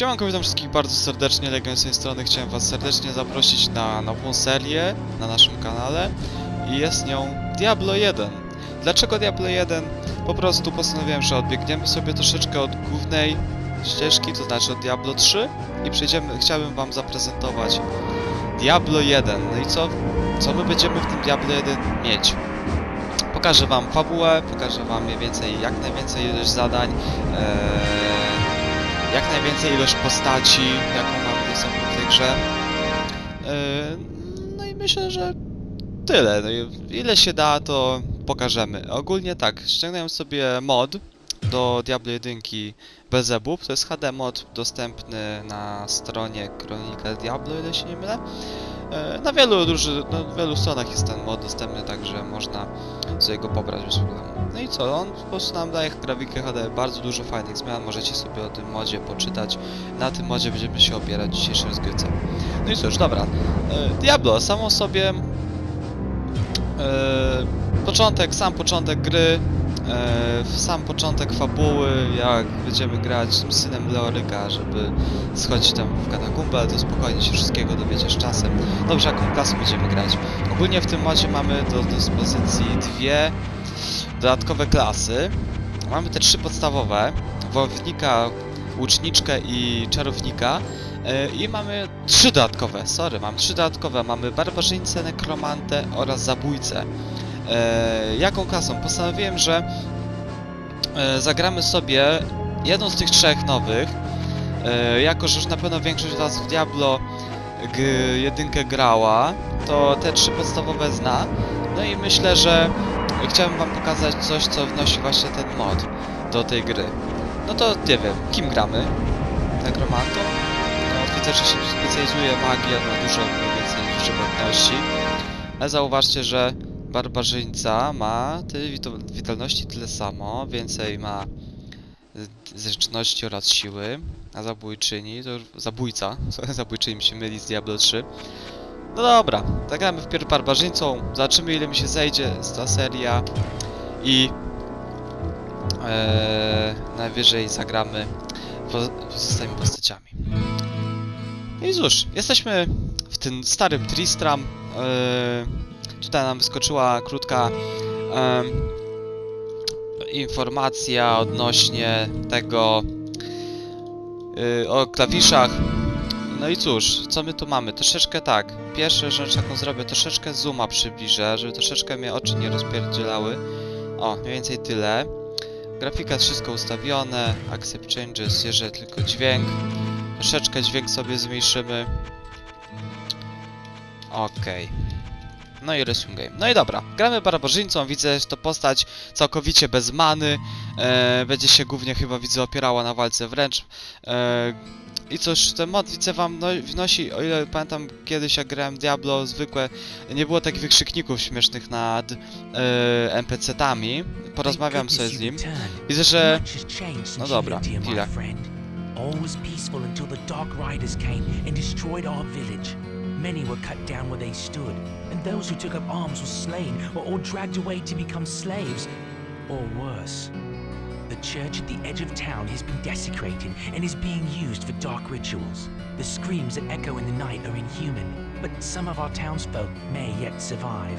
Siemanko, witam wszystkich bardzo serdecznie, Legion z tej strony. Chciałem was serdecznie zaprosić na nową serię na naszym kanale i jest nią Diablo 1. Dlaczego Diablo 1? Po prostu postanowiłem, że odbiegniemy sobie troszeczkę od głównej ścieżki, to znaczy od Diablo 3 i przejdziemy, chciałbym wam zaprezentować Diablo 1. No i co, co my będziemy w tym Diablo 1 mieć? Pokażę wam fabułę, pokażę wam mniej więcej, jak najwięcej zadań, eee, jak najwięcej ilość postaci, jaką mamy w tej grze. Eee, no i myślę, że tyle. No ile się da, to pokażemy. Ogólnie tak, ściągnąłem sobie mod do Diablo 1 Belzebub. To jest HD mod dostępny na stronie Chronicle Diablo, ile się nie mylę. E, Na wielu, na wielu stronach jest ten mod dostępny, także można sobie go pobrać bez problemu. No i co, on po prostu nam daje grafikę HD, bardzo dużo fajnych zmian, możecie sobie o tym modzie poczytać. Na tym modzie będziemy się opierać w dzisiejszej rozgrywce. No i cóż, dobra. E, Diablo, samo sobie... E, początek, sam początek gry, e, sam początek fabuły, jak będziemy grać z synem Leoryka, żeby schodzić tam w katakumbę, ale to spokojnie się wszystkiego dowiecie z czasem. Dobrze, jaką klasę będziemy grać? Ogólnie w tym modzie mamy do dyspozycji dwie dodatkowe klasy. Mamy te trzy podstawowe, wojownika, łuczniczkę i czarownika. E, I mamy trzy dodatkowe, sorry, mam trzy dodatkowe. Mamy barbarzyńcę, nekromantę oraz zabójcę. E, jaką klasą? Postanowiłem, że e, zagramy sobie jedną z tych trzech nowych. Jako, że już na pewno większość z Was w Diablo jedynkę grała, to te trzy podstawowe zna. No i myślę, że chciałem Wam pokazać coś, co wnosi właśnie ten mod do tej gry. No to nie wiem, kim gramy? Nekromantą? No, widzę, że się specjalizuje magia, ma dużo mniej więcej żywotności. Ale zauważcie, że barbarzyńca ma wito- witalności tyle samo, więcej ma zręczności oraz siły, a zabójczyni to już zabójca, zabójczyni mi się myli z Diablo 3. No dobra, zagramy wpierw barbarzyńcą, zobaczymy ile mi się zejdzie z ta seria i e, najwyżej zagramy po- pozostałymi postaciami. No i cóż, jesteśmy w tym starym Tristram. E, tutaj nam wyskoczyła krótka em, informacja odnośnie tego y, o klawiszach. No i cóż, co my tu mamy? Troszeczkę tak. Pierwsza rzecz, jaką zrobię, troszeczkę zooma przybliżę, żeby troszeczkę mnie oczy nie rozpierdzielały. O, mniej więcej tyle. Grafika wszystko ustawione, accept changes, jeżeli tylko dźwięk. Troszeczkę dźwięk sobie zmniejszymy. Okej. No i resume game. No i dobra, gramy barbarzyńcą, widzę, że to postać całkowicie bez many. E, będzie się głównie chyba widzę opierała na walce wręcz. E, I cóż, ten mod widzę wam no, wnosi, o ile pamiętam kiedyś jak grałem Diablo zwykłe, nie było takich wykrzykników śmiesznych nad e, NPC-tami. Porozmawiam sobie z nim. Widzę, że... No dobra, chwila. All was peaceful until the Dark Riders came and destroyed our village. Many were cut down where they stood, and those who took up arms were slain or all dragged away to become slaves, or worse. The church at the edge of town has been desecrated and is being used for dark rituals. The screams that echo in the night are inhuman, but some of our townsfolk may yet survive.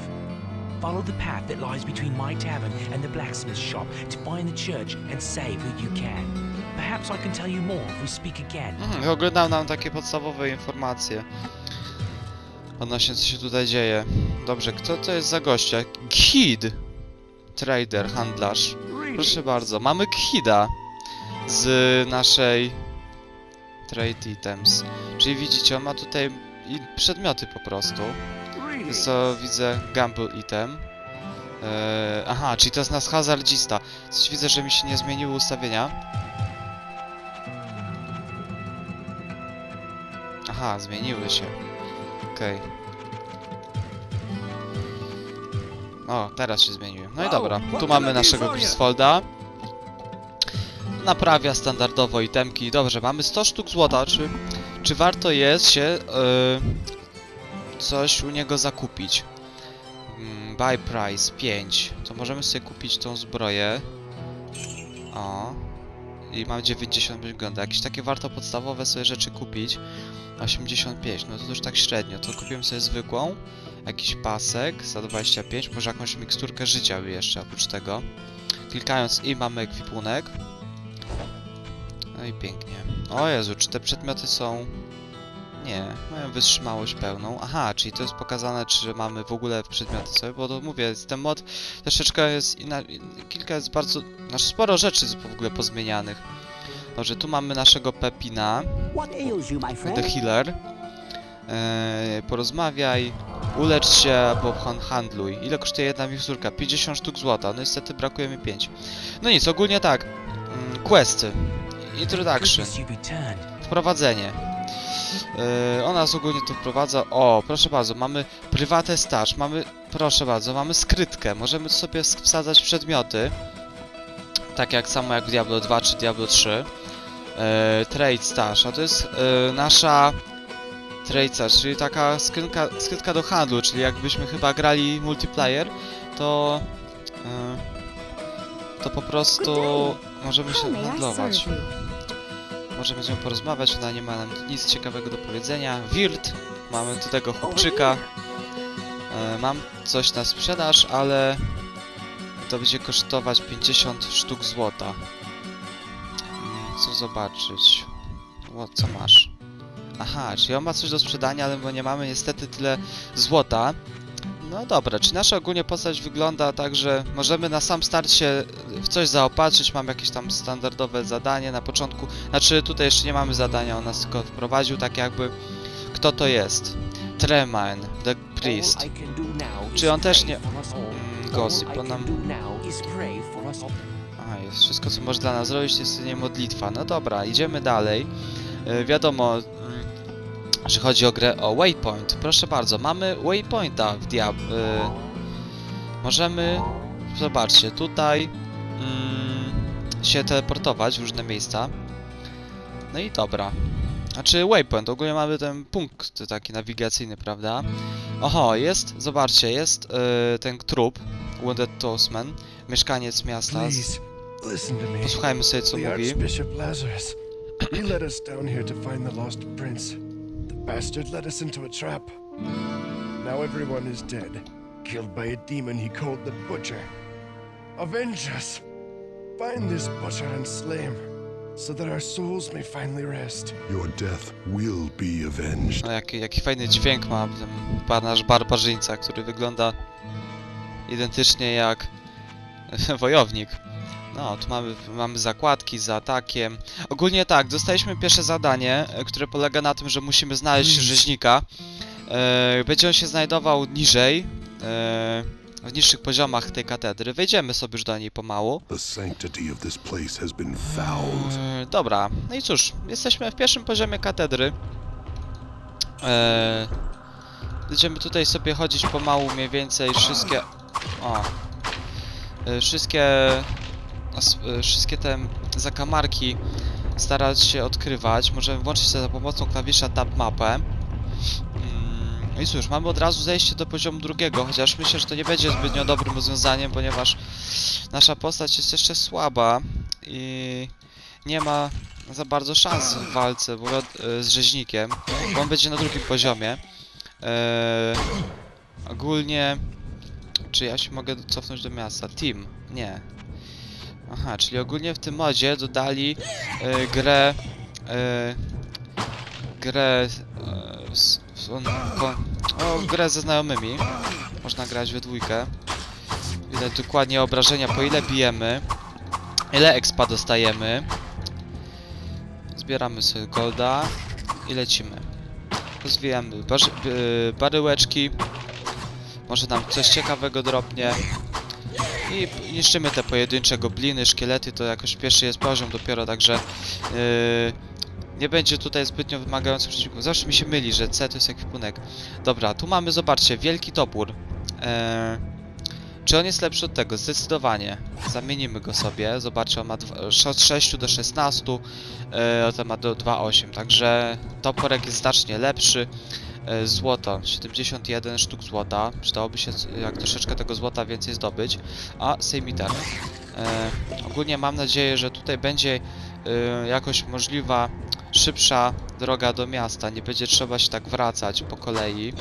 Follow the path that lies between my tavern and the blacksmith shop to find the church and save who you can. Perhaps I can tell you more if we speak again. Mhm, oglądam nam takie podstawowe informacje odnośnie co się tutaj dzieje. Dobrze, kto to jest za gościa? Kid! Trader, handlarz. Proszę bardzo, mamy Kida z naszej Trade Items. Czyli widzicie, on ma tutaj przedmioty po prostu. To widzę Gamble Item. Eee, aha, czyli to jest nasz hazardzista. Coś widzę, że mi się nie zmieniły ustawienia. Aha, zmieniły się. Okej. O, teraz się zmieniły. No i dobra, tu mamy naszego Griswolda. Naprawia standardowo itemki. Dobrze, mamy 100 sztuk złota. Czy, czy warto jest się yy, coś u niego zakupić? Mm, buy price 5. To możemy sobie kupić tą zbroję. O. i mam 90 wygląda. Jakieś takie warto podstawowe sobie rzeczy kupić. 85, no to już tak średnio. To kupiłem sobie zwykłą, jakiś pasek za 25, może jakąś miksturkę życia jeszcze oprócz tego. Klikając i mamy ekwipunek. No i pięknie. O Jezu, czy te przedmioty są... Nie, mają wytrzymałość pełną. Aha, czyli to jest pokazane, czy mamy w ogóle przedmioty sobie, bo to mówię, ten mod troszeczkę jest inna... Kilka jest bardzo... Znaczy sporo rzeczy jest w ogóle pozmienianych. Dobrze, tu mamy naszego Pepina. The Healer. Eee, porozmawiaj, ulecz się albo han- handluj. Ile kosztuje jedna miksturka? 50 sztuk złota. No niestety brakuje mi 5. No nic, ogólnie tak. Mm, questy. Introduction. Wprowadzenie. Eee, ona nas ogólnie tu wprowadza. O, proszę bardzo, mamy prywatę staż, mamy, proszę bardzo, mamy skrytkę. Możemy sobie wsadzać przedmioty. Tak jak samo jak Diablo 2 czy Diablo 3. Eee, trade stash, a to jest e, nasza trade stash, czyli taka skrzynka, skrytka do handlu, czyli jakbyśmy chyba grali multiplayer, to e, to po prostu możemy się handlować. Może będziemy porozmawiać, ona nie ma nam nic ciekawego do powiedzenia. Wirt, mamy tu tego chłopczyka. E, mam coś na sprzedaż, ale to będzie kosztować 50 sztuk złota. Co zobaczyć? O, co masz? Aha, czyli on ma coś do sprzedania, ale my nie mamy niestety tyle złota. No dobra, czy nasza ogólnie postać wygląda tak, że możemy na sam start się w coś zaopatrzyć, mam jakieś tam standardowe zadanie na początku. Znaczy tutaj jeszcze nie mamy zadania, on nas tylko wprowadził tak jakby kto to jest. Tremain, the priest. Czy on też nie... Mm, gossip, on nam... A, jest wszystko co może dla nas zrobić, jest nie modlitwa. No dobra, idziemy dalej. E, wiadomo, mm, że chodzi o grę o Waypoint. Proszę bardzo, mamy Waypointa w Diab... E, możemy, zobaczcie, tutaj mm, się teleportować w różne miejsca. No i dobra. Znaczy Waypoint, ogólnie mamy ten punkt taki nawigacyjny, prawda? Oho, jest, zobaczcie, jest e, ten trup, Wounded Toastman, mieszkaniec miasta. Posłuchajmy sobie co mówi. Archbishop Lazarus. He led us down here to find the lost prince. Bastard led us into a trap. Now everyone is dead, killed by a demon he called the Butcher. Avenge us! Find this butcher and slay him, so that our souls may finally rest. Your death will be avenged. No jaki, jaki fajny dźwięk ma ten nasz barbarzyńca, który wygląda identycznie jak wojownik. No, tu mamy, mamy zakładki za atakiem. Ogólnie tak, dostaliśmy pierwsze zadanie, e, które polega na tym, że musimy znaleźć rzeźnika. E, będzie on się znajdował niżej, e, w niższych poziomach tej katedry. Wejdziemy sobie już do niej pomału. The sanctity of this place has been fouled. E, dobra, no i cóż, jesteśmy w pierwszym poziomie katedry. E, będziemy tutaj sobie chodzić pomału mniej więcej wszystkie... O. E, wszystkie... e, wszystkie te zakamarki starać się odkrywać. Możemy włączyć sobie za pomocą klawisza Tab mapę. Mm, i cóż, mamy od razu zejście do poziomu drugiego, chociaż myślę, że to nie będzie zbytnio dobrym rozwiązaniem, ponieważ nasza postać jest jeszcze słaba i nie ma za bardzo szans w walce ogóle, e, z rzeźnikiem, bo on będzie na drugim poziomie. Eee, ogólnie, czy ja się mogę cofnąć do miasta? Team, nie. Aha, czyli ogólnie w tym modzie dodali e, grę, e, grę, s, s, on, ko, o, grę ze znajomymi. Można grać we dwójkę. Widać dokładnie obrażenia, po ile bijemy. Ile expa dostajemy. Zbieramy sobie golda i lecimy. Rozwijamy y, baryłeczki. Może nam coś ciekawego dropnie. I niszczymy te pojedyncze gobliny, szkielety, to jakoś pierwszy jest poziom dopiero, także yy, nie będzie tutaj zbytnio wymagających przeciwników. Zawsze mi się myli, że C to jest ekwipunek. Dobra, tu mamy, zobaczcie, wielki topór. Eee, czy on jest lepszy od tego? Zdecydowanie. Zamienimy go sobie. Zobaczcie, on ma od 6 do 16, e, ten ma do 2,8, także toporek jest znacznie lepszy. E, złoto, 71 sztuk złota. Przydałoby się jak troszeczkę tego złota więcej zdobyć. A sejmitar. E, ogólnie mam nadzieję, że tutaj będzie y, jakoś możliwa szybsza droga do miasta. Nie będzie trzeba się tak wracać po kolei.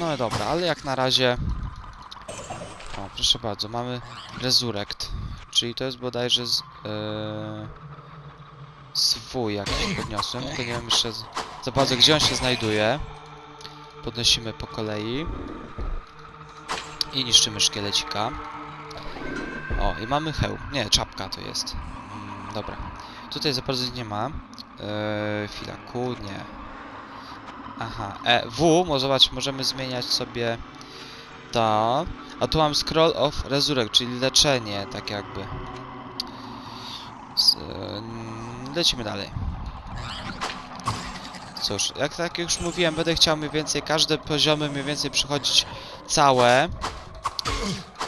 No dobra, ale jak na razie... O, proszę bardzo, mamy Resurrect. Czyli to jest bodajże z... Yy, swój jakiś podniosłem. To nie wiem jeszcze z, za bardzo gdzie on się znajduje. Podnosimy po kolei. I niszczymy szkielecika. O, i mamy hełm. Nie, czapka to jest. Mm, dobra. Tutaj za bardzo nie ma. Eee, chwila, Q, nie. Aha, e, W, może zobaczcie, możemy zmieniać sobie to. A tu mam Scroll of Resurrect, czyli leczenie, tak jakby. Z, e, lecimy dalej. Cóż, jak tak już mówiłem, będę chciał mniej więcej każde poziomy mniej więcej przechodzić całe.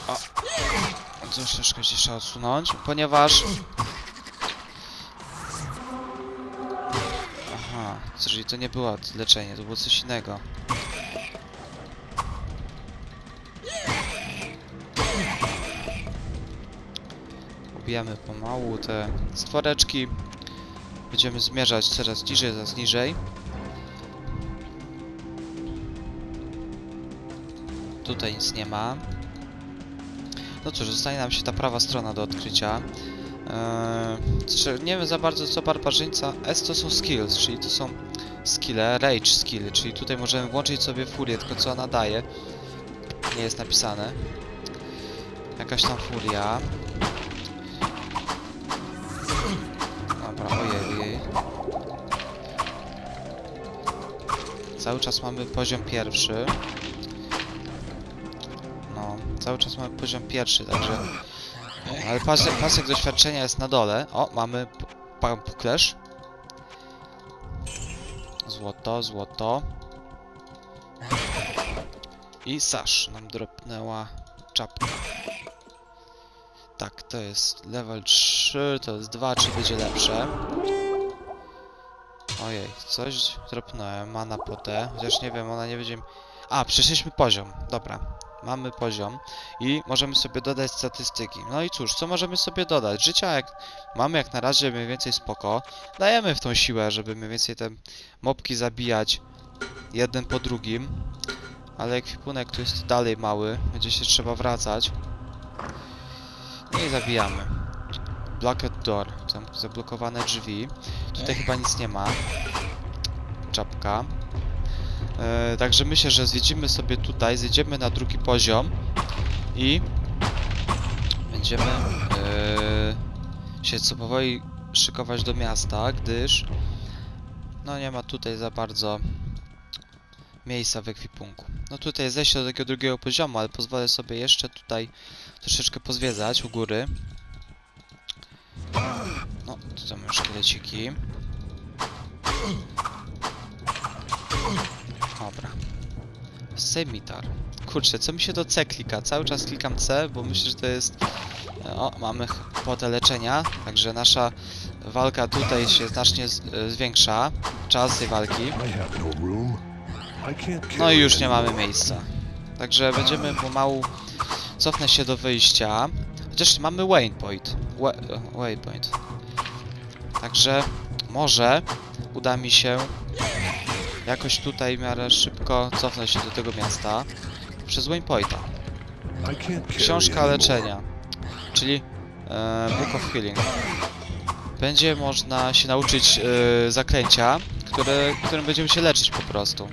O. Cóż, troszkę gdzieś trzeba odsunąć, ponieważ... Aha, czyli to nie było leczenie, to było coś innego. Ubijamy pomału te stworeczki. Będziemy zmierzać coraz niżej, coraz niżej. Tutaj nic nie ma. No cóż, zostaje nam się ta prawa strona do odkrycia. Eee, nie wiem za bardzo co barbarzyńca. S to są skills, czyli to są skille, rage skill, czyli tutaj możemy włączyć sobie furię, tylko co ona daje. Nie jest napisane. Jakaś tam furia. Dobra, ojej. Cały czas mamy poziom pierwszy. Cały czas mamy poziom pierwszy, także... Ale pasek, pasek doświadczenia jest na dole. O, mamy puklerz. Złoto, złoto. I Sasz nam dropnęła czapka. Tak, to jest level 3, to jest 2, czy będzie lepsze? Ojej, coś dropnąłem, mana potę, chociaż nie wiem, ona nie będzie... A, przeszliśmy poziom, dobra. Mamy poziom i możemy sobie dodać statystyki. No i cóż, co możemy sobie dodać? Życia jak mamy jak na razie mniej więcej spoko. Dajemy w tą siłę, żeby mniej więcej te mopki zabijać jeden po drugim. Ale ekwipunek tu jest dalej mały, będzie się trzeba wracać. No i zabijamy. Blocked door, tam zablokowane drzwi. Tutaj chyba nic nie ma. Czapka. E, także myślę, że zjedziemy sobie tutaj, zjedziemy na drugi poziom i będziemy e, się co powoli szykować do miasta, gdyż no nie ma tutaj za bardzo miejsca w ekwipunku. No tutaj zejście do takiego drugiego poziomu, ale pozwolę sobie jeszcze tutaj troszeczkę pozwiedzać u góry. No, tutaj mamy szkieleciki. Kurczę, co mi się do C klika? Cały czas klikam C, bo myślę, że to jest... O, mamy potę leczenia, także nasza walka tutaj się znacznie zwiększa. Czas tej walki. No. I No i już nie mamy miejsca. Także będziemy pomału cofnę się do wyjścia. Chociaż mamy waypoint. Wa waypoint. Także może uda mi się jakoś tutaj w miarę szybko cofnąć się do tego miasta przez waypointa. Książka leczenia, czyli e, Book of Healing. Będzie można się nauczyć e, zaklęcia, które, którym będziemy się leczyć po prostu.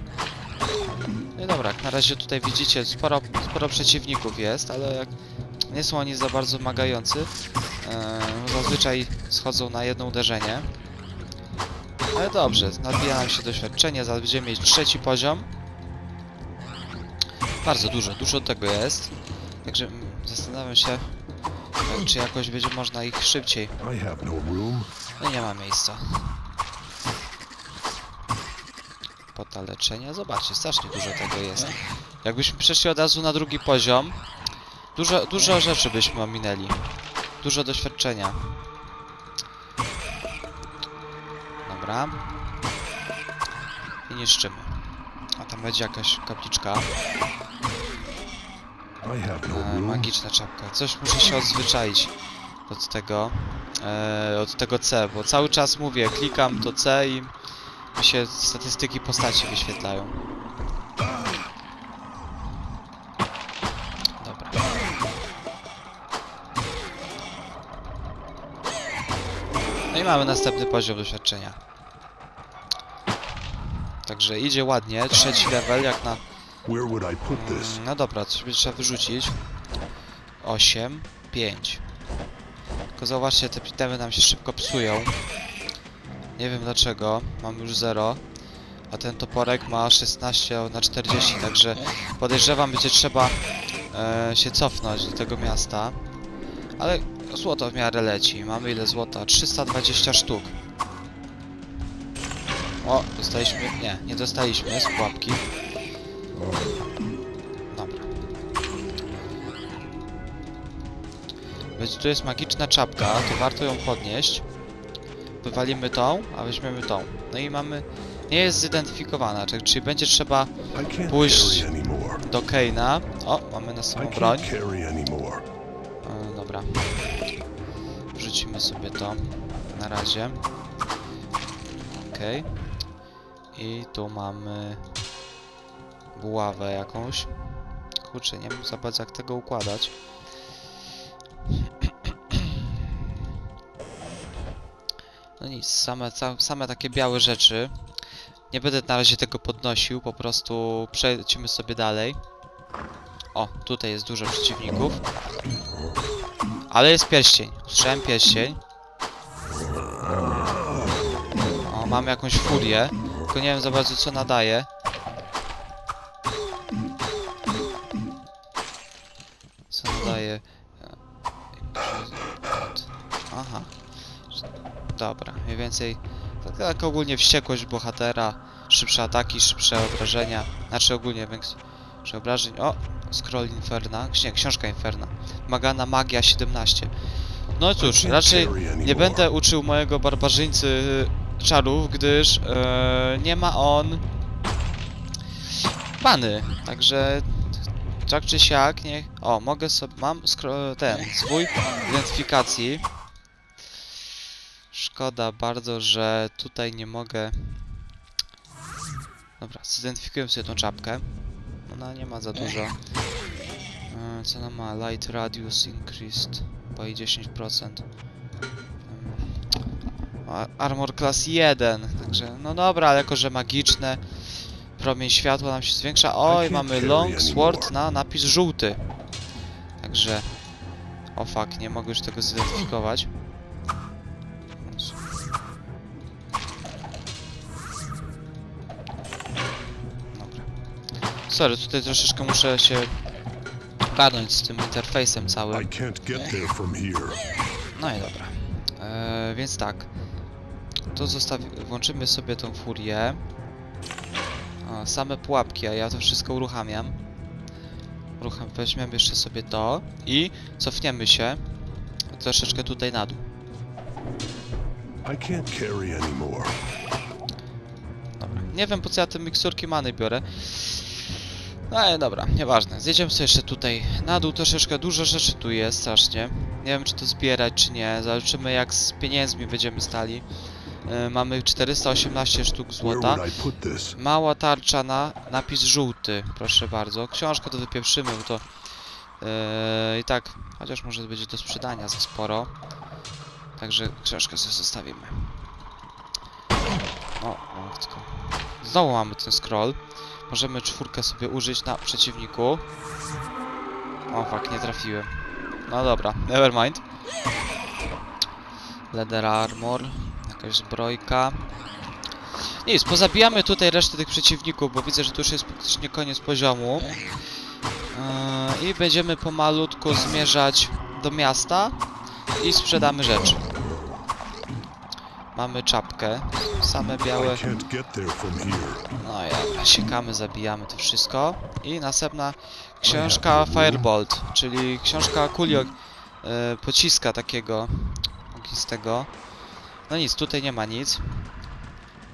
No dobra, jak na razie tutaj widzicie, sporo, sporo przeciwników jest, ale jak nie są oni za bardzo wymagający, e, zazwyczaj schodzą na jedno uderzenie. Ale dobrze, nadbija nam się doświadczenie, zaraz będziemy mieć trzeci poziom. Bardzo dużo, dużo tego jest. Także mm, zastanawiam się, czy jakoś będzie można ich szybciej. No. No nie ma miejsca. Pota leczenia, zobaczcie, strasznie dużo tego jest. Jakbyśmy przeszli od razu na drugi poziom, dużo, dużo rzeczy byśmy ominęli. Dużo doświadczenia. Dobra. I niszczymy. A tam będzie jakaś kapliczka. No E, magiczna czapka. Coś muszę się odzwyczaić od tego, e, od tego C, bo cały czas mówię, klikam to C i mi się statystyki postaci wyświetlają. Dobra. No i mamy następny poziom doświadczenia. Także idzie ładnie, trzeci level jak na? Mm, No dobra, coś będzie trzeba wyrzucić. 8, 5. Tylko zauważcie, te pitemy nam się szybko psują. Nie wiem dlaczego, mam już 0. A ten toporek ma 16 na 40, także podejrzewam będzie trzeba e, się cofnąć do tego miasta. Ale złoto w miarę leci. Mamy ile złota? 320 sztuk. O, dostaliśmy... Nie, nie dostaliśmy z pułapki. Dobra. Więc tu jest magiczna czapka, to warto ją podnieść. Wywalimy tą, a weźmiemy tą. No i mamy... Nie jest zidentyfikowana, czyli będzie trzeba anymore. do Keina. O, mamy I następną broń. E, dobra. Wrzucimy sobie to na razie. Okej. I tu mamy buławę jakąś. Kurczę, nie wiem za bardzo jak tego układać. No nic, same, same takie białe rzeczy. Nie będę na razie tego podnosił, po prostu przejdźmy sobie dalej. O, tutaj jest dużo przeciwników. Ale jest pierścień. Słyszałem pierścień. O, mam jakąś furię. Tylko nie wiem za bardzo co nadaje. Co nadaje? Aha. Dobra, mniej więcej. Tak, tak ogólnie wściekłość bohatera. Szybsze ataki, szybsze obrażenia. Znaczy ogólnie większe obrażeń. O! Scroll Inferna. Nie, książka Inferna. Magana Magia 17. No cóż, raczej nie będę uczył mojego barbarzyńcy czarów, gdyż e, nie ma on bany. Także tak czy siak, niech... O, mogę sobie... Mam ten swój identyfikacji. Szkoda bardzo, że tutaj nie mogę... Dobra, zidentyfikuję sobie tą czapkę. Ona nie ma za dużo. E, Co ona ma? Light radius increased by 10%. Armor class 1, także no dobra, ale jako że magiczne, promień światła nam się zwiększa. Oj, can't mamy long sword na napis żółty. Także, o fuck, nie mogę już tego zidentyfikować. Dobra. Sorry, tutaj troszeczkę muszę się ogarnąć z tym interfejsem całym. No i dobra. Eee, więc tak. To zostawi... Włączymy sobie tą furię. O, same pułapki, a ja to wszystko uruchamiam. Urucham... Weźmiemy jeszcze sobie to i cofniemy się troszeczkę tutaj na dół. Dobra. Nie wiem po co ja te miksturki many biorę. No ale dobra, nieważne. Zjedziemy sobie jeszcze tutaj na dół troszeczkę. Dużo rzeczy tu jest strasznie. Nie wiem czy to zbierać czy nie. Zobaczymy jak z pieniędzmi będziemy stali. Yy, mamy 418 sztuk złota. Mała tarcza na napis żółty, proszę bardzo. Książkę to wypieprzymy, bo to yy, i tak, chociaż może będzie do sprzedania za sporo. Także książkę sobie zostawimy. O, matko. Znowu mamy ten scroll. Możemy czwórkę sobie użyć na przeciwniku. O, fuck, nie trafiłem. No dobra, never mind. Leather armor, jakaś zbrojka. Nic, pozabijamy tutaj resztę tych przeciwników, bo widzę, że tu już jest praktycznie koniec poziomu. Yy, I będziemy pomalutku zmierzać do miasta i sprzedamy rzeczy. Mamy czapkę, same białe. No ja, siekamy, zabijamy to wszystko. I następna książka Firebolt, czyli książka kuli og- e, pociska takiego ognistego. No nic, tutaj nie ma nic.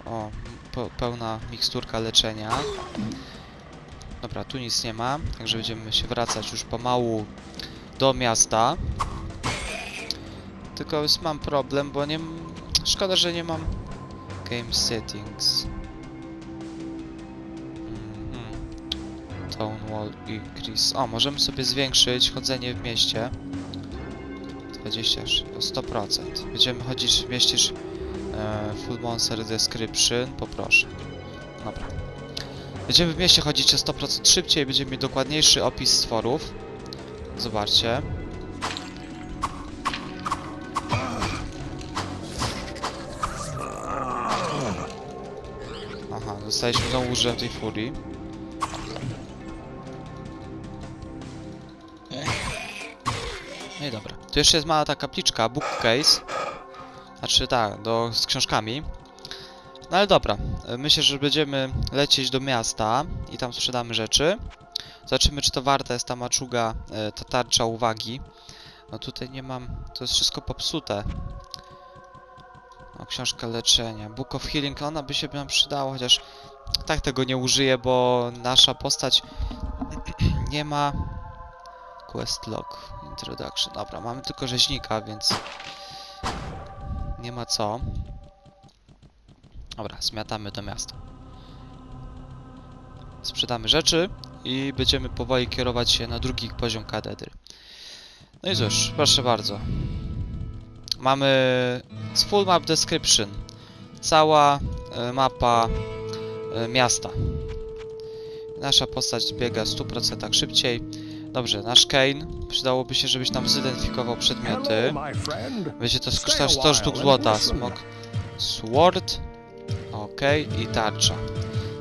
O, pełna miksturka leczenia. Dobra, tu nic nie ma, także będziemy się wracać już pomału do miasta. tylko jest, mam problem, bo nie... Szkoda, że nie mam... Game settings. Mhm. Town wall increase. O, możemy sobie zwiększyć chodzenie w mieście. 20, o 100%. Będziemy chodzić, mieścisz e, full monster description, poproszę. Dobra. Będziemy w mieście chodzić o 100% szybciej, będziemy mieć dokładniejszy opis stworów. Zobaczcie. Aha, dostaliśmy znowu użyłem tej furii. No i dobra. Tu jeszcze jest mała ta kapliczka, bookcase. Znaczy tak, do, z książkami. No ale dobra, e, myślę, że będziemy lecieć do miasta i tam sprzedamy rzeczy. Zobaczymy, czy to warta jest ta maczuga, e, ta tarcza uwagi. No tutaj nie mam, to jest wszystko popsute. O, książka leczenia, Book of Healing, ona by się nam przydała, chociaż tak tego nie użyję, bo nasza postać nie ma quest log, introduction. Dobra, mamy tylko rzeźnika, więc nie ma co. Dobra, zmiatamy do miasta. Sprzedamy rzeczy i będziemy powoli kierować się na drugi poziom katedry. No i cóż, proszę bardzo. Mamy full map description. Cała e, mapa e, miasta. Nasza postać biega w 100% szybciej. Dobrze, nasz Kane. Przydałoby się, żebyś nam zidentyfikował przedmioty. Będzie to a 100 sztuk złota. Smok. Sword. Okej, i tarcza.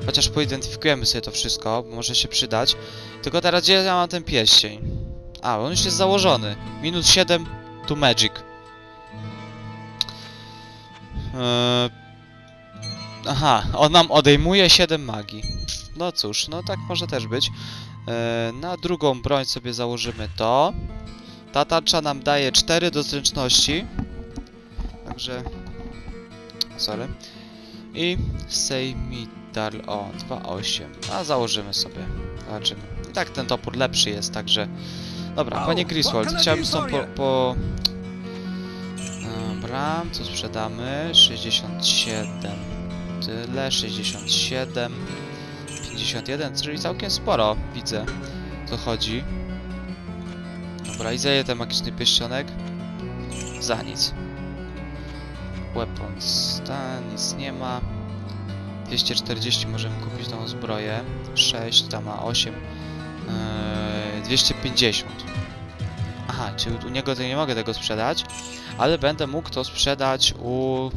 Chociaż poidentyfikujemy sobie to wszystko, bo może się przydać. Tylko teraz gdzie ja mam ten pierścień? A, on już jest założony. Minus 7 to magic. Eee... Aha, on nam odejmuje 7 magii. No cóż, no tak może też być. Eee, na drugą broń sobie założymy to. Ta tarcza nam daje 4 do zręczności. Także... Sorry. I Sejmitar, o, 2,8. A założymy sobie. Zobaczymy. I tak ten topór lepszy jest, także... Dobra, panie Griswold, chciałbym stąd po... po... Dobra, co sprzedamy? 67. Tyle, 67. 51, czyli całkiem sporo, widzę. Co chodzi. Dobra, i za ile ten magiczny pierścionek? Za nic. Weapons, ta nic nie ma. 240 możemy kupić tą zbroję. 6, ta ma 8. Eee, 250. Aha, czyli u niego to nie mogę tego sprzedać, ale będę mógł to sprzedać u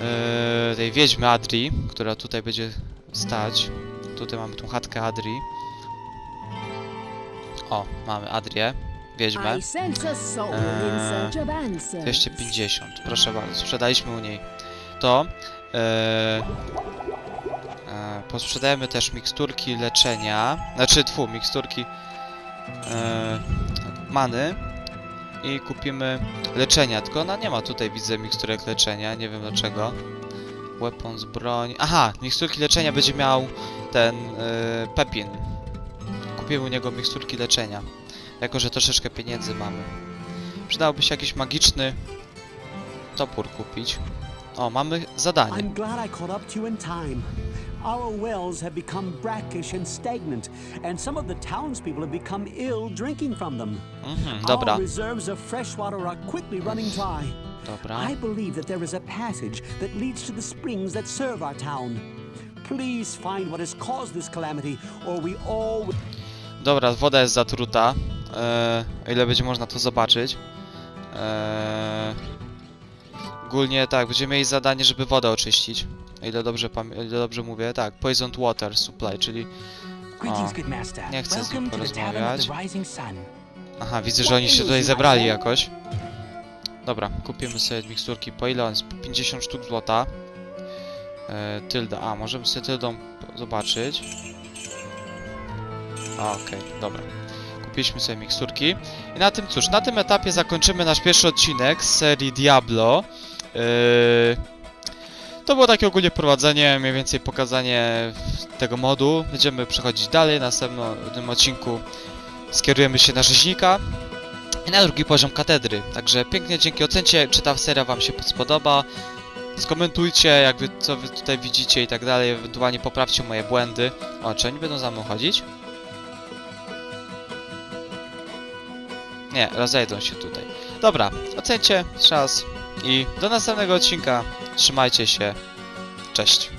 eee, tej wiedźmy Adri, która tutaj będzie stać. Tutaj mamy tą chatkę Adri. O, mamy Adrię, wiedźmę. Eee, search of answers. 250, proszę bardzo, sprzedaliśmy u niej to. E, posprzedajemy też miksturki leczenia, znaczy tfu, miksturki e, many i kupimy leczenia, tylko ona nie ma tutaj, widzę, miksturek leczenia, nie wiem dlaczego. Weapons, broń, aha, miksturki leczenia będzie miał ten e, Pepin. Kupimy u niego miksturki leczenia, jako że troszeczkę pieniędzy mamy. Przydałoby się jakiś magiczny topór kupić. O, mamy zadanie. I'm glad I caught up to you in time. Our wells have become brackish and stagnant, and some of the townspeople have become ill drinking from them. Mhm, dobra, Our reserves of fresh water are quickly running dry. Dobra. I believe that there is a passage that leads to the springs that serve our town. Please find what has caused this calamity, or we all. Dobra, woda jest zatruta. Eee, o ile będzie można to zobaczyć. Eee, ogólnie tak, będziemy mieli zadanie, żeby wodę oczyścić. O ile dobrze, o ile dobrze mówię, tak, poisoned water supply, czyli... O, nie chcę z nim Welcome to the Tavern of porozmawiać. the Rising Sun. Aha, widzę, że oni się tutaj zebrali jakoś. Dobra, kupimy sobie miksturki. Po ile on jest? Po 50 sztuk złota. E, tylda. A, możemy sobie tyldą zobaczyć. Okej, dobra. Kupiliśmy sobie miksturki. I na tym cóż, na tym etapie zakończymy nasz pierwszy odcinek z serii Diablo. E, to było takie ogólnie prowadzenie, mniej więcej pokazanie tego modu. Będziemy przechodzić dalej. W następnym odcinku skierujemy się na rzeźnika i na drugi poziom katedry. Także pięknie dzięki ocencie, czy ta seria wam się spodoba. Skomentujcie, jak wy, co wy tutaj widzicie i tak dalej, ewentualnie poprawcie moje błędy. O, czy oni będą za mną chodzić? Nie, rozejdą się tutaj. Dobra, ocencie, czas i do następnego odcinka. Trzymajcie się. Cześć.